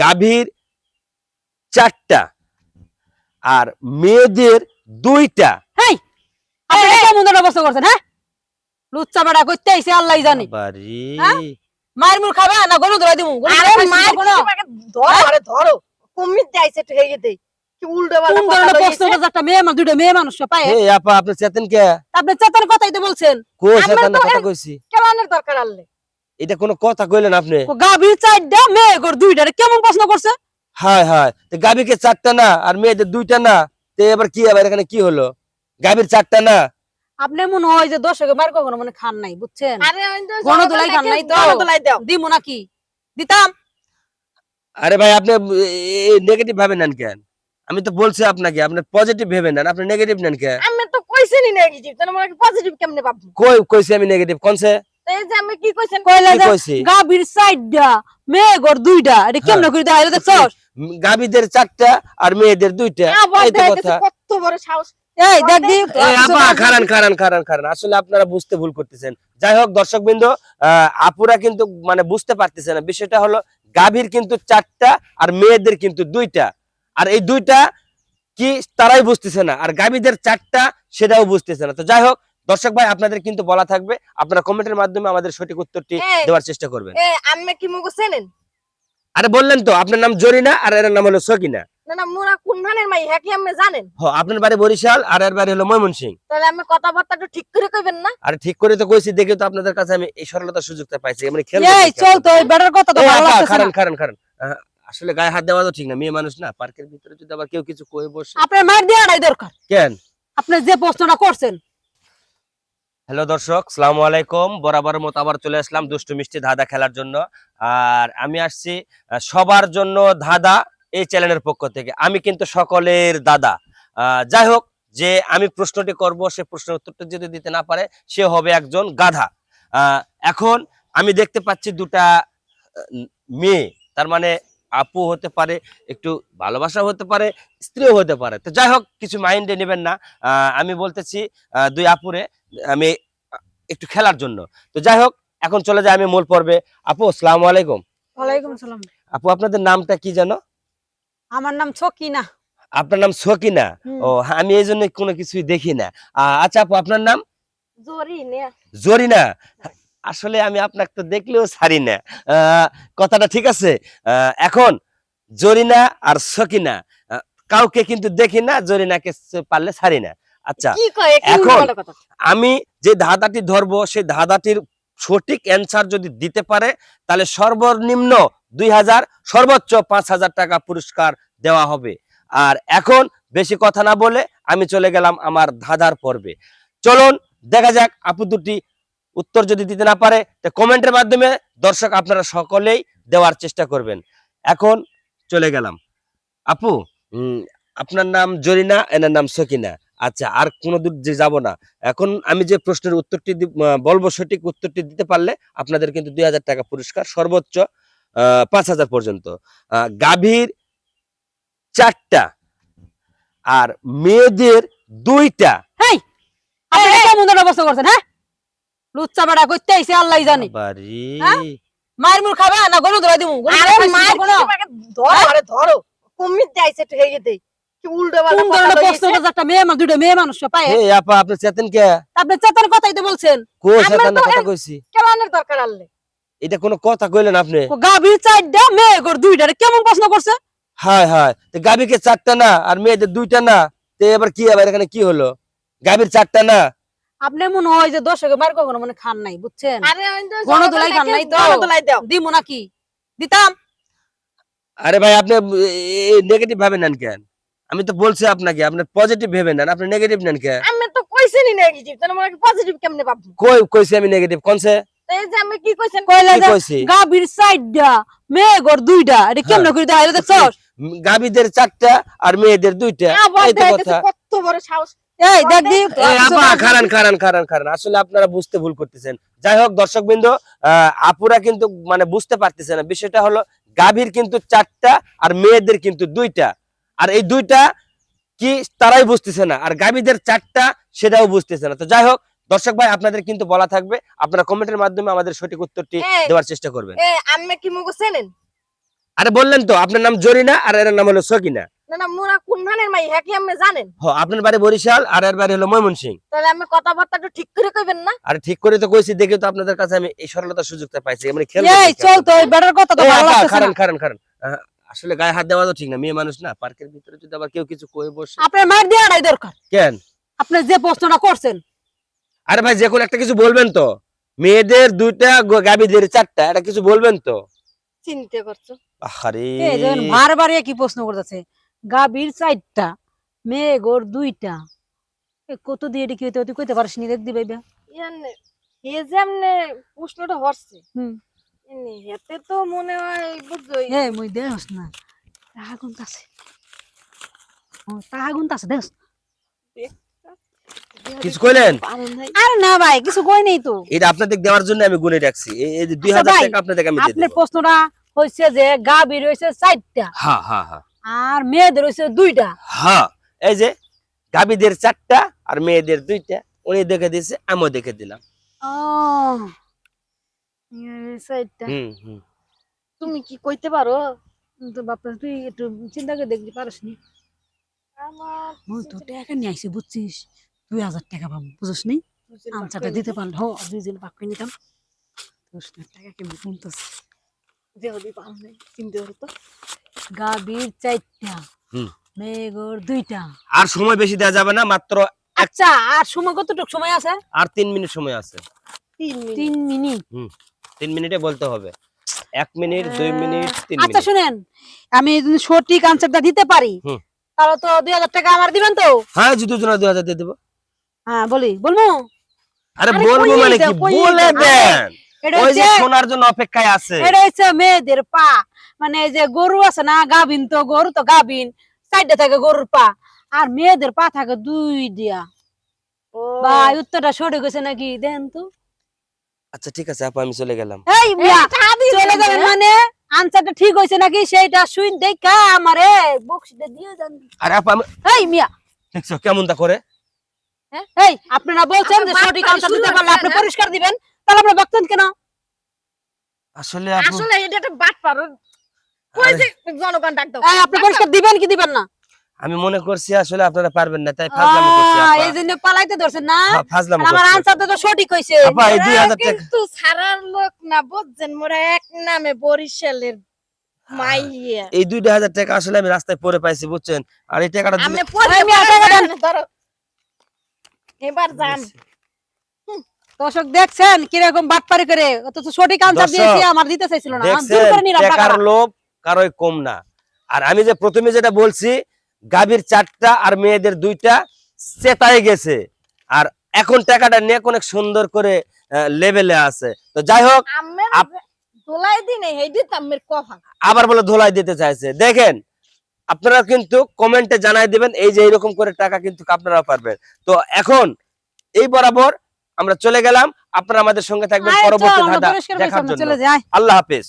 গাভীর চারটা আর মেয়েদের দুইটা। আপনি করছেন হ্যাঁ? লুচ্চা বাড়া করতে আইছে আল্লাহ জানে। হ্যাঁ? মায়ের খাবে না গরু ধরে ধরে আপনি চেতেন কে? আপনি চেতন কথাই তো বলছেন। দরকার আনলে। এটা কোনো কথা কইলেন আপনি? গাভীর চারটা মেয়ে গর দুইটা কেমন প্রশ্ন করছে? হায় হায় তো গাভীকে চারটা না আর মেয়েদের দুইটা না? তো এবার কি আবার এখানে কি হলো? গাভীর চারটা না? আপনি মনে হয় যে দর্শকে মার কখনো মানে খান নাই বুঝছেন? আরে আমি তো গণদোলাই খান নাই তো? গণদোলাই দাও। দিমু নাকি? দিতাম। আরে ভাই আপনি নেগেটিভ ভাবে নেন কেন? আমি তো বলছি আপনাকে আপনি পজিটিভ ভেবে নেন আপনি নেগেটিভ নেন কে আমি তো কইছিনি নেগেটিভ তাহলে মানে পজিটিভ কেমনে পাবো কই কইছি আমি নেগেটিভ কোনছে তো এই যে আমি কি কইছেন? কইলা যে কইছি? গাভীর চারটা দুইটা এটা কেমন করে দেখাইলো দেখছস গাভীদের চারটা আর মেয়েদের দুইটা। এই তো কথা। কত বড় সাহস। এই দেখ দি আপা খারান খারান খারান খারান। আসলে আপনারা বুঝতে ভুল করতেছেন। যাই হোক দর্শক বিন্দু আপুরা কিন্তু মানে বুঝতে পারতেছে না। বিষয়টা হলো গাভীর কিন্তু চারটা আর মেয়েদের কিন্তু দুইটা। আর এই দুইটা কি তারাই বুঝতেছে না। আর গাভীদের চারটা সেটাও বুঝতেছে না। তো যাই হোক দর্শক ভাই আপনাদের কিন্তু বলা থাকবে আপনারা কমেন্টের মাধ্যমে আমাদের সঠিক উত্তরটি দেওয়ার চেষ্টা করবেন। আমি কি মুগো চেনেন? আরে বললেন তো আপনার নাম জরিনা আর এর নাম হলো সকিনা। না না মোরা কোন ধানের মাই হ্যাঁ কি আপনি জানেন? হ আপনার বাড়ি বরিশাল আর এর বাড়ি হলো ময়মনসিং তাহলে আমি কথাবার্তা একটু ঠিক করে কইবেন না? আর ঠিক করে তো কইছি দেখে তো আপনাদের কাছে আমি এই সরলতার সুযোগটা পাইছি মানে এই চল তো এই বেটার কথা তো ভালো আসলে গায়ে হাত দেওয়া তো ঠিক না মেয়ে মানুষ না পার্কের ভিতরে যদি আবার কেউ কিছু কয়ে বসে। আপনার মায়ের দেওয়াটাই দরকার। কেন? আপনি যে প্রশ্নটা করছেন হ্যালো দর্শক, সালাম আলাইকুম। বরাবর মতো আবার চলে আসলাম দুষ্টু মিষ্টি ধাঁধা খেলার জন্য। আর আমি আসছি সবার জন্য ধাঁধা এই চ্যানেলের পক্ষ থেকে। আমি কিন্তু সকলের দাদা। যাই হোক, যে আমি প্রশ্নটি করব, সে প্রশ্নের উত্তরটা যদি দিতে না পারে, সে হবে একজন গাধা। এখন আমি দেখতে পাচ্ছি দুটা মেয়ে। তার মানে আপু হতে পারে, একটু ভালোবাসা হতে পারে, স্ত্রীও হতে পারে। তো যাই হোক, কিছু মাইন্ডে নেবেন না। আমি বলতেছি দুই আপুরে আমি একটু খেলার জন্য। তো যাই হোক এখন চলে যাই আমি মূল পর্বে। আপু আসসালামু আলাইকুম। ওয়ালাইকুম সালাম আপু আপনাদের নামটা কি জানো আমার নাম ছকিনা আপনার নাম সকিনা ও আমি এই জন্য কোনো কিছুই দেখি না। আচ্ছা আপু আপনার নাম? জরি নে জরিনা? আসলে আমি আপনাকে তো দেখলেও ছাড়ি না। আহ, কথাটা ঠিক আছে? আহ, এখন জরিনা আর সকিনা কাউকে কিন্তু দেখি না জরিনাকে পারলে ছাড়ি না। আচ্ছা এখন- আমি যে ধাঁধাটি ধরবো সেই ধাঁধাটির সঠিক অ্যান্সার যদি দিতে পারে তাহলে সর্বনিম্ন দুই হাজার সর্বোচ্চ পাঁচ হাজার টাকা পুরস্কার দেওয়া হবে। আর এখন বেশি কথা না বলে আমি চলে গেলাম আমার ধাঁধার পর্বে। চলুন দেখা যাক আপু দুটি উত্তর যদি দিতে না পারে তো কমেন্টের মাধ্যমে দর্শক আপনারা সকলেই দেওয়ার চেষ্টা করবেন। এখন চলে গেলাম। আপু আপনার নাম জরিনা এনার নাম সকিনা। আচ্ছা আর কোনো দূর যে যাব না। এখন আমি যে প্রশ্নের উত্তরটি বলব সঠিক উত্তরটি দিতে পারলে আপনাদের কিন্তু দুই হাজার টাকা পুরস্কার সর্বোচ্চ পাঁচ হাজার পর্যন্ত। গাভীর চারটা আর মেয়েদের দুইটা। হ্যাঁ? লুচ্চা বাড়া করতে আইছে আল্লাহ জানে। বাবারে। হ্যাঁ? মায়ের মুর খাবে না ধরে কুমির যাইছে আপনি চেতেন কে? আপনি চেতন কথাই তো বলছেন। কো চেতন কথা কইছি? কেলানের দরকার আনলে। এটা কোনো কথা কইলেন আপনি? ও চারটা মেয়ে গর দুইটা কেমন প্রশ্ন করছে? হায় হায় গাভীকে চারটা না আর মেয়েদের দুইটা না তো এবার কি আবার এখানে কি হলো? গাভীর চারটা না? আপনি মনে হয় যে দর্শকে মার কখনো মানে খান নাই বুঝছেন? আরে আমি তো গণদোলাই খান নাই তো? গণদোলাই নাকি? দিতাম। আরে ভাই আপনি নেগেটিভ ভাবে নেন কেন? আমি তো বলছি আপনাকে আপনি পজিটিভ ভেবে নেন আপনি নেগেটিভ নেন কেন আমি তো কইছিনি নেগেটিভ তাহলে মানে পজিটিভ কেমনে পাবো কই কইছি আমি নেগেটিভ কোনছে এই যে আমি কি কইছেন? কইলা যে কইছি? গাভীর চারটা মেয়ে গর দুইটা এটা কেমন করে দেখাইলো দেখছস উম, গাভীদের চারটা আর মেয়েদের দুইটা এই তো কথা। কত বড় সাহস। এই দেখ দি আপা খারান খারান খারান খারান আসলে আপনারা বুঝতে ভুল করতেছেন। যাই হোক দর্শক বিন্দু আপুরা কিন্তু মানে বুঝতে পারতেছে না। বিষয়টা হলো গাভীর কিন্তু চারটা আর মেয়েদের কিন্তু দুইটা। আর এই দুইটা কি তারাই বুঝতেছে না আর গাভীদের চারটা সেটাও বুঝতেছে না। তো যাই হোক দর্শক ভাই আপনাদের কিন্তু বলা থাকবে আপনারা কমেন্টের মাধ্যমে আমাদের সঠিক উত্তরটি দেওয়ার চেষ্টা করবেন। কি মুগো চেনেন? আরে বললেন তো আপনার নাম জরিনা আর এর নাম হলো সকিনা। না না মোরা কোন মাই হ্যাঁ কি আপনি জানেন? আপনার বাড়ি বরিশাল আর এর বাড়ি হলো ময়মনসিং। তাহলে আমি কথাবার্তা একটু ঠিক করে কইবেন না? আর ঠিক করে তো কইছি দেখে তো আপনাদের কাছে আমি এই সরলতার সুযোগটা পাইছি মানে খেল এই চল তো এই বেটার কথা তো ভালো লাগতেছে কারণ কারণ কারণ আসলে গায়ে হাত দেওয়া তো ঠিক না মেয়ে মানুষ না পার্কের ভিতরে যদি আবার কেউ কিছু কয়ে বসে আপনার মার দেওয়াটাই দরকার। কেন? আপনি যে প্রশ্নটা করছেন। আরে ভাই যে কোনো একটা কিছু বলবেন তো। মেয়েদের দুইটা গ- গাভীদের চারটা এটা কিছু বলবেন তো? চিন্তা করছ আরে যেমন বারবার কি প্রশ্ন করতেছে গাভীর চারটা মেয়ে গোর দুইটা। এ কত দিয়ে এটি কি হইতে তুই কইতে পারিস নি দেখ দিবে ইয়ানে হে যে আমনে প্রশ্নটা হচ্ছে হুম। হেতে তো মনে হয় বুঝছই এ মুই দেহস না। তাহা গুনতে আছে। ও তাহা গুনতে আছে দেহস কিছু কইলেন? আরে না ভাই কিছু কই নেই তো। এটা আপনাদের দেওয়ার জন্য আমি গুনে রাখছি। এই- এই যে দুই আচ্ছা হাজার ভাই, টাকা আপনাদের আমি দিয়ে আপনার প্রশ্নটা হচ্ছে যে হয়েছে চারটা। হ্যাঁ হ্যাঁ হ্যাঁ আর মেয়েদের হয়েছে দুইটা। হ্যাঁ এই যে গাভীদের চারটা আর মেয়েদের দুইটা। উনি দেখে দিয়েছে আমিও দেখে দিলাম। ও মেয়েদের চারটা হুম হুম তুমি কি কইতে পারো? তো বাপা তুই একটু চিন্তা করে দেখতে পারিস নি? মুই তো টাকা নিয়ে আইসি বুঝছিস? দুই হাজার টাকা পাবো বুঝিস নি? আনসারটা দিতে পারলে হো দুইজন ভাগ করে নিতাম? দশ টাকা কেমন কমতেছে যদি পারো নাই চিন্তা করো তো। গাভীর চারটা হুম। দুইটা। আর সময় বেশি দেওয়া যাবে না মাত্র আচ্ছা আর সময় কতটুকু সময় আছে? আর তিন মিনিট সময় আছে। তিন মিনিট। তিন মিনিট। তিন মিনিটে বলতে হবে। এক মিনিট দুই মিনিট তিন আচ্ছা শুনেন আমি যদি সঠিক আনসারটা দিতে পারি তাহলে তো দুই হাজার টাকা আমার দিবেন তো? হ্যাঁ যদি দুজনে দুই হাজার দিয়ে দেবো। হ্যাঁ বলি বলব? আরে বলব মানে কি? বলে দেন। ওই যে শোনার জন্য অপেক্ষায় আছে। এটা হচ্ছে মেয়েদের পা। মানে যে গরু আছে না গাভিন তো গরু তো গাভিন। সাইডে থাকে গরুর পা। আর মেয়েদের পা থাকে দুই দিয়া। ও। ভাই উত্তরটা সরে গেছে নাকি? দেন তো। আচ্ছা ঠিক আছে আপু আমি চলে গেলাম। এই মিয়া, চলে দিবে। যাবেন মানে? আনসারটা ঠিক হয়েছে নাকি? সেইটা শুন দেখা আমারে। বক্সটা দিয়ে যান। আরে আপু এই মিয়া। দেখছ কেমন তা করে এই আপনারা বলছেন যে সঠিক আনসার দিতে পারলে আপনি হ্যাঁ? পরিষ্কার দিবেন। তাহলে আপনি বকতেন কেন? আসলে আসলে এটা একটা বাট পারো কই যে জনগণ ডাক দাও। আপনি পরিষ্কার দিবেন কি দিবেন না? আমি মনে করছি আসলে আপনারা পারবেন না তাই ফাজলামো করছি আপা। এই জন্য পালাইতে ধরছেন না? হ্যাঁ, আমার আনসারটা তো সঠিক হয়েছে আপা এই দুই মোরা হাজার টাকা কিন্তু সারার লোক না বুঝছেন? মোরা এক নামে বরিশালের মাইয়া। এই দুইটা হাজার টাকা আসলে আমি রাস্তায় পরে পাইছি বুঝছেন? আর এই টাকাটা আমি। ধরো। এবার যান। দর্শক দেখছেন কীরকম বাটপারি করে? অথচ সঠিক আনসার দিয়েছি আমার দিতে চাইছিল না। করে নিলাম টাকার লোভ কারোই কম না। আর আমি যে প্রথমে যেটা বলছি গাভীর চারটা আর মেয়েদের দুইটা চেতায় গেছে। আর এখন টাকাটা নিয়ে অনেক সুন্দর করে লেভেলে আছে। তো যাই হোক আবার বলে ধোলাই দিতে চাইছে। দেখেন আপনারা কিন্তু কমেন্টে জানাই দিবেন এই যে এইরকম করে টাকা কিন্তু আপনারা পারবেন। তো এখন এই বরাবর আমরা চলে গেলাম। আপনারা আমাদের সঙ্গে থাকবেন পরবর্তী ধাঁধা দেখার জন্য। আল্লাহ হাফেজ।